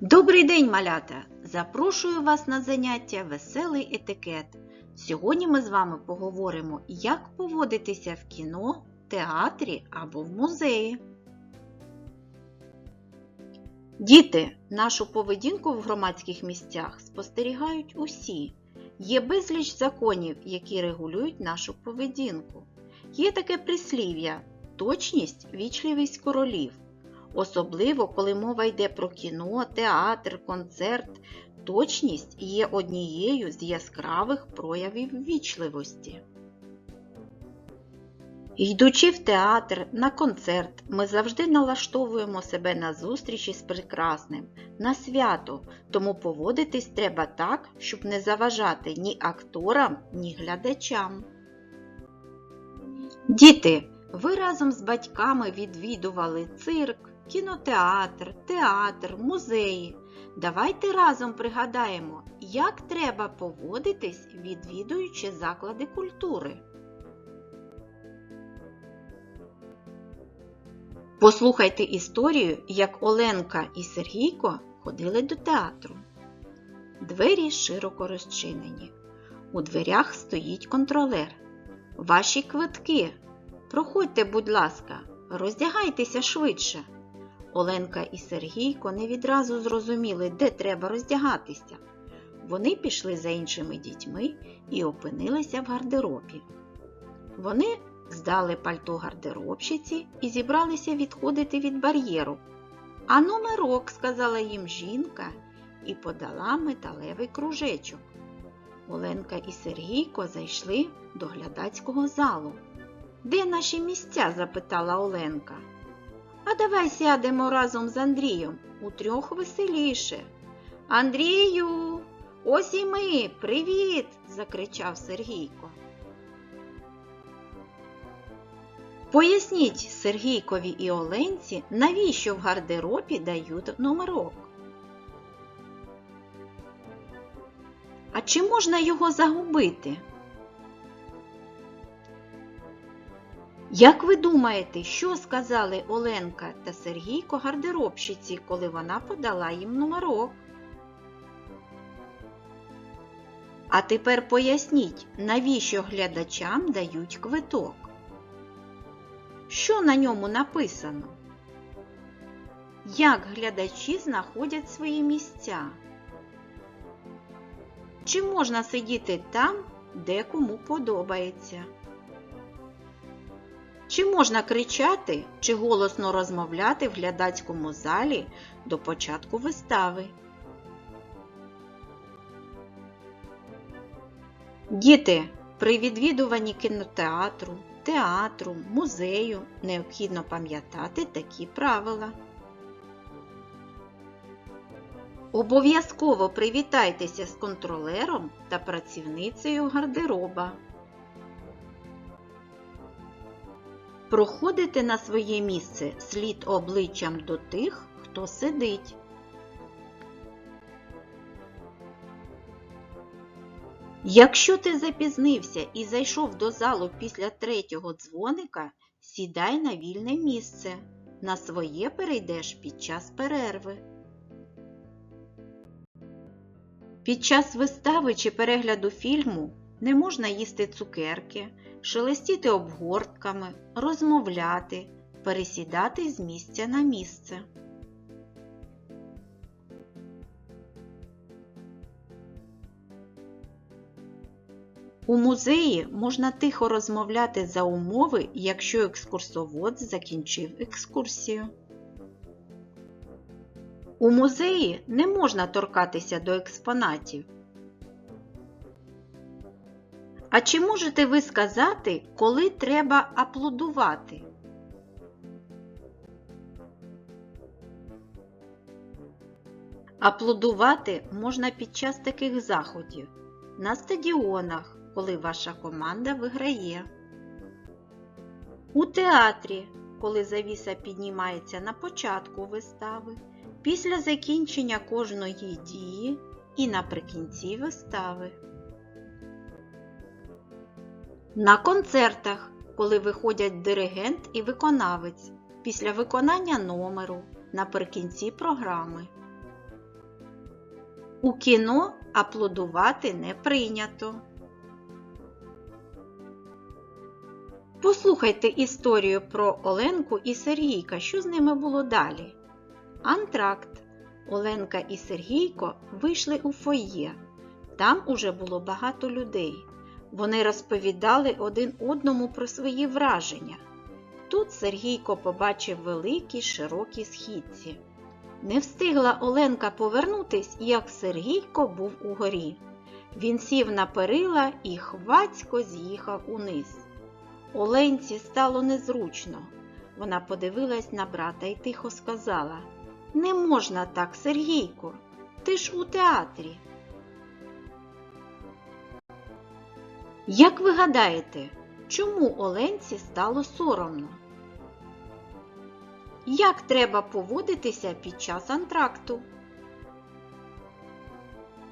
Добрий день, малята! Запрошую вас на заняття Веселий етикет. Сьогодні ми з вами поговоримо, як поводитися в кіно, театрі або в музеї. Діти, нашу поведінку в громадських місцях спостерігають усі. Є безліч законів, які регулюють нашу поведінку. Є таке прислів'я точність вічливість королів. Особливо, коли мова йде про кіно, театр, концерт, точність є однією з яскравих проявів вічливості. Йдучи в театр, на концерт, ми завжди налаштовуємо себе на зустрічі з прекрасним, на свято, тому поводитись треба так, щоб не заважати ні акторам, ні глядачам. Діти, ви разом з батьками відвідували цирк, кінотеатр, театр, музеї. Давайте разом пригадаємо, як треба поводитись, відвідуючи заклади культури. Послухайте історію, як Оленка і Сергійко ходили до театру. Двері широко розчинені. У дверях стоїть контролер. Ваші квитки. Проходьте, будь ласка, роздягайтеся швидше. Оленка і Сергійко не відразу зрозуміли, де треба роздягатися. Вони пішли за іншими дітьми і опинилися в гардеробі. Вони здали пальто гардеробщиці і зібралися відходити від бар'єру. А номерок, сказала їм жінка і подала металевий кружечок. Оленка і Сергійко зайшли до глядацького залу. Де наші місця? запитала Оленка. А давай сядемо разом з Андрієм. Утрьох веселіше. Андрію, ось і ми. Привіт! закричав Сергійко. Поясніть Сергійкові і Оленці, навіщо в гардеробі дають номерок. А чи можна його загубити? Як ви думаєте, що сказали Оленка та Сергійко гардеробщиці, коли вона подала їм номерок? А тепер поясніть, навіщо глядачам дають квиток? Що на ньому написано? Як глядачі знаходять свої місця? Чи можна сидіти там, де кому подобається? Чи можна кричати чи голосно розмовляти в глядацькому залі до початку вистави? Діти, при відвідуванні кінотеатру, театру, музею необхідно пам'ятати такі правила. Обов'язково привітайтеся з контролером та працівницею гардероба. Проходите на своє місце слід обличчям до тих, хто сидить. Якщо ти запізнився і зайшов до залу після третього дзвоника, сідай на вільне місце. На своє перейдеш під час перерви. Під час вистави чи перегляду фільму не можна їсти цукерки, шелестіти обгортками, розмовляти, пересідати з місця на місце. У музеї можна тихо розмовляти за умови, якщо екскурсовод закінчив екскурсію. У музеї не можна торкатися до експонатів. А чи можете ви сказати, коли треба аплодувати? Аплодувати можна під час таких заходів на стадіонах, коли ваша команда виграє. У театрі, коли завіса піднімається на початку вистави, після закінчення кожної дії і наприкінці вистави. На концертах, коли виходять диригент і виконавець після виконання номеру наприкінці програми. У кіно аплодувати не прийнято. Послухайте історію про Оленку і Сергійка, що з ними було далі. Антракт. Оленка і Сергійко вийшли у фоє. Там уже було багато людей. Вони розповідали один одному про свої враження. Тут Сергійко побачив великі широкі східці. Не встигла Оленка повернутись, як Сергійко був угорі. Він сів на перила і хвацько з'їхав униз. Оленці стало незручно. Вона подивилась на брата і тихо сказала Не можна так, Сергійко, ти ж у театрі. Як ви гадаєте, чому Оленці стало соромно? Як треба поводитися під час антракту?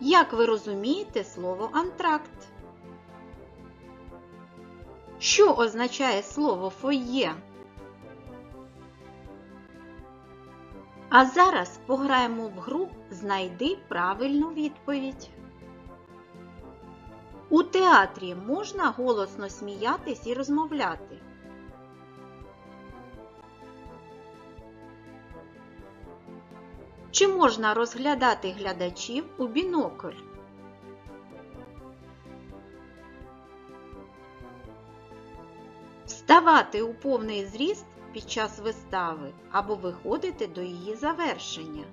Як ви розумієте слово антракт? Що означає слово фоє? А зараз пограємо в гру Знайди правильну відповідь. У театрі можна голосно сміятись і розмовляти. Чи можна розглядати глядачів у бінокль? Вставати у повний зріст під час вистави або виходити до її завершення.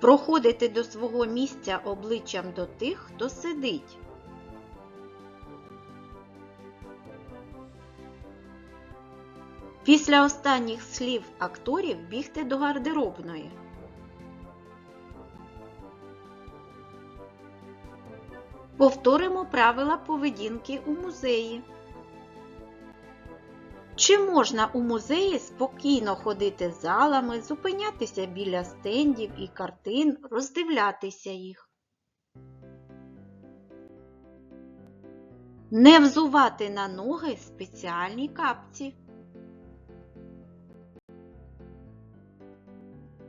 Проходити до свого місця обличчям до тих, хто сидить. Після останніх слів акторів бігти до гардеробної. Повторимо правила поведінки у музеї. Чи можна у музеї спокійно ходити залами, зупинятися біля стендів і картин, роздивлятися їх? Не взувати на ноги спеціальні капці.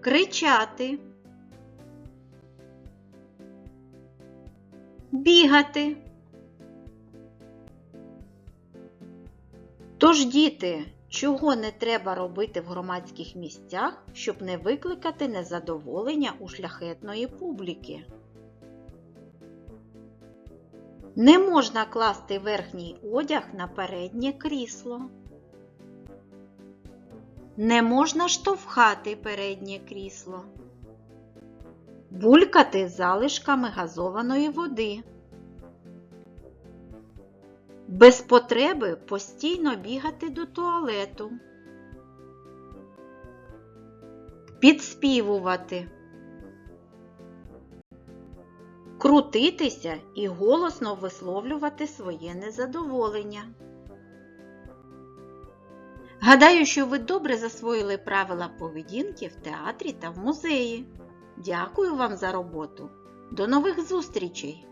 Кричати. Бігати. Тож, діти, чого не треба робити в громадських місцях, щоб не викликати незадоволення у шляхетної публіки? Не можна класти верхній одяг на переднє крісло. Не можна штовхати переднє крісло. Булькати залишками газованої води. Без потреби постійно бігати до туалету. Підспівувати. Крутитися і голосно висловлювати своє незадоволення. Гадаю, що ви добре засвоїли правила поведінки в театрі та в музеї. Дякую вам за роботу. До нових зустрічей!